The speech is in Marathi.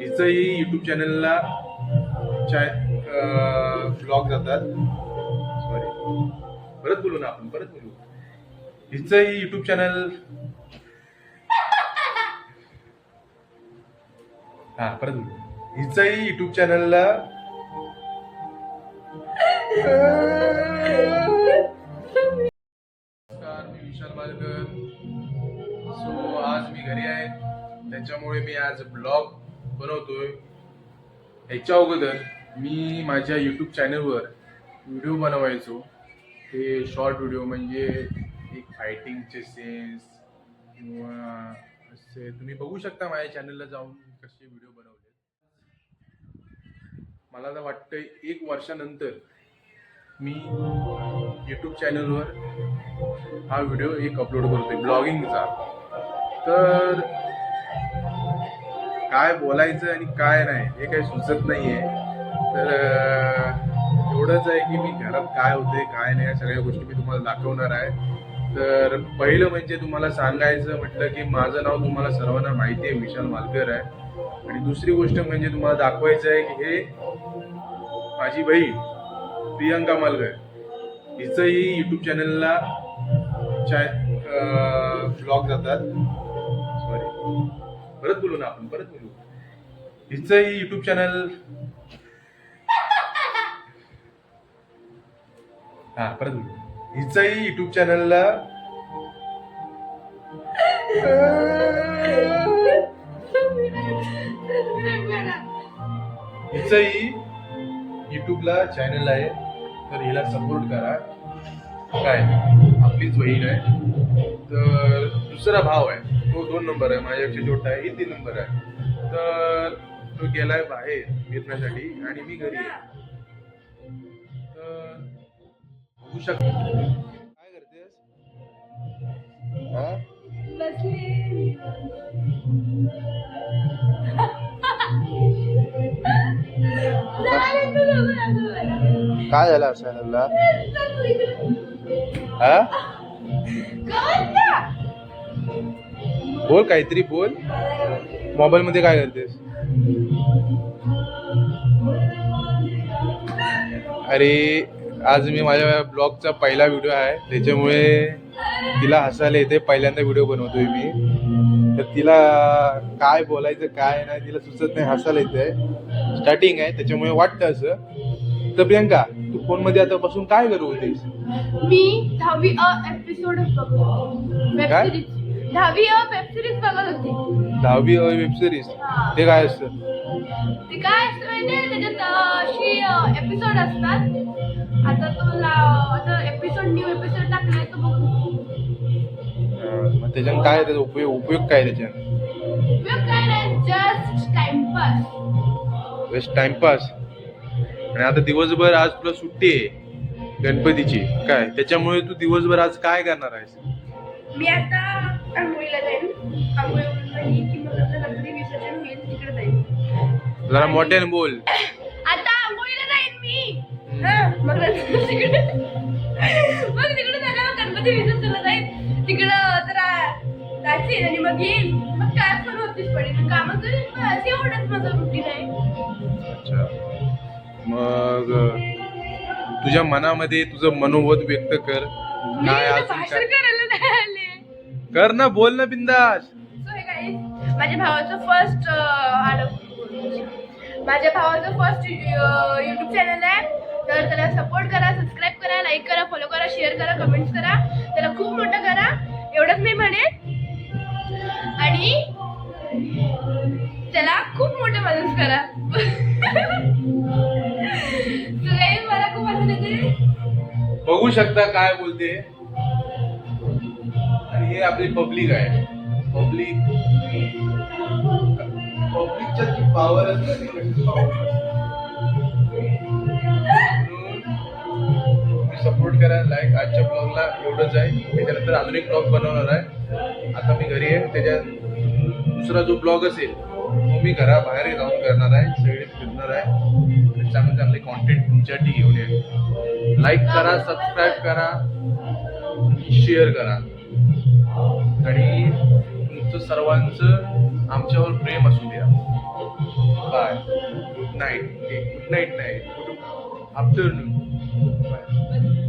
हिचंही युट्यूब चॅनलला ब्लॉग जातात. सॉरी परत बोलू ना आपण परत बोलू. हिचंही युट्यूब चॅनल हा परत बोलू. हिचंही युट्यूब चॅनलला नमस्कार मी विशाल मालकर सो आज मी घरी आहे. त्याच्यामुळे मी आज ब्लॉग बनवतोय. ह्याच्या अगोदर मी माझ्या यूट्यूब चॅनलवर व्हिडिओ बनवायचो. ते शॉर्ट व्हिडिओ म्हणजे एक फायटिंगचे सेन्स किंवा असे तुम्ही बघू शकता माझ्या चॅनलला जाऊन कसे व्हिडिओ बनवले. मला तर वाटतं एक वर्षानंतर मी यूट्यूब चॅनलवर हा व्हिडिओ एक अपलोड करतोय. ब्लॉगिंगचा तर काय बोलायचं आणि काय नाही हे काही सुचत नाही आहे तर एवढंच आहे की मी घरात काय होते काय नाही या सगळ्या गोष्टी मी तुम्हाला दाखवणार आहे. तर पहिलं म्हणजे तुम्हाला सांगायचं म्हटलं की माझं नाव तुम्हाला सर्वांना माहिती आहे विशाल मालकर आहे. आणि दुसरी गोष्ट म्हणजे तुम्हाला दाखवायचं आहे की हे माझी बहीण प्रियंका मालकर हिचंही युट्यूब चॅनलला ब्लॉग जातात. सॉरी परत बोलू ना आपण परत बोलू. हिचंही युट्यूब चॅनल हा परत बोलू. हिचंही युट्यूब चॅनलला हिचंही युट्यूबला चॅनल आहे तर हिला सपोर्ट करा. काय? आपलीच बहीण आहे. तर दुसरा भाव आहे. तो दोन नंबर आहे. माझ्यापेक्षा छोटा आहे. ही तीन नंबर आहे. तर तो गेलाय बाहेर फिरण्यासाठी आणि मी घरी आहे. तर बघू शकता काय करतेस? हा? काय झालं चॅनलला हा? बोल काहीतरी बोल. मोबाईल मध्ये काय करतेस? अरे आज मी माझ्या ब्लॉगचा पहिला व्हिडिओ आहे. त्याच्यामुळे तिला हसायला येते. पहिल्यांदा व्हिडिओ बनवतोय मी. तर तिला काय बोलायचं काय नाही तिला सुचत नाही हसायला येते. स्टार्टिंग आहे. त्याच्यामुळे वाटतं असं. तर प्रियंका तू फोनमध्ये आता बसून काय करू होतीस? मी दहावी अ एपिसोड काय? दहावी वेब सिरीज बघत होती. दहावी वेब सिरीज. ते काय असतं? ते काय असतं माहितीये त्याच्यात अशी एपिसोड असतात. आता आता एपिसोड न्यू एपिसोड टाकलाय तो बघू. मग त्याच्यानं काय त्याचा उपयोग उपयोग काय त्याच्यानं? उपयोग काय नाही जस्ट टाइमपास बेस्ट टाइमपास आणि आता दिवसभर आज तुला सुट्टी आहे गणपतीची. काय? त्याच्यामुळे तू दिवसभर आज काय करणार आहेस? मी आता आंघोळीला जाईन. आंघोळी वगैरे झाली की मग आपलं गणपती विसर्जन होईल तिकडे जाईन. जरा मोठ्याने बोल. आता आंघोळीला जाईन मी. हा, मग नंतर तिकडे मग तिकडे झाल्यावर गणपती विसर्जनला जाईन. तिकडं जरा जायचे आणि मग येईन. मग काय पण होतीच पडेल. कामं करेन बस. एवढंच माझं रुटीन आहे. अच्छा. मग तुझ्या मनामध्ये तुझं मनोबत व्यक्त कर. काय अजून करायला नाही. कर ना बोल ना बिंदास. हे माझ्या भावाचं फर्स्ट आलं. माझ्या भावाचं फर्स्ट युट्यूब चॅनल आहे. तर त्याला सपोर्ट करा सबस्क्राईब करा लाईक करा फॉलो करा शेअर करा कमेंट्स करा. त्याला खूप मोठं करा. एवढंच मी म्हणेन. आणि त्याला खूप मोठं मदत करा. मला खूप बघू शकता काय बोलते. हे आपली पब्लिक आहे. पब्लिक पब्लिकच्या जी पॉवर सपोर्ट करा लाईक आजच्या ब्लॉगला एवढंच आहे. त्याच्यानंतर अजून एक ब्लॉग बनवणार आहे. आता मी घरी आहे त्याच्या दुसरा जो ब्लॉग असेल तो मी घराबाहेर जाऊन करणार आहे सगळे फिरणार आहे. चांगले चांगले कॉन्टेंट तुमच्यासाठी घेऊन येईल लाईक करा सबस्क्राईब करा. शेअर करा. आणि तुमचं सर्वांचं आमच्यावर प्रेम असू द्या. Bye. Good night good night नाही गुड आफ्टरनून बाय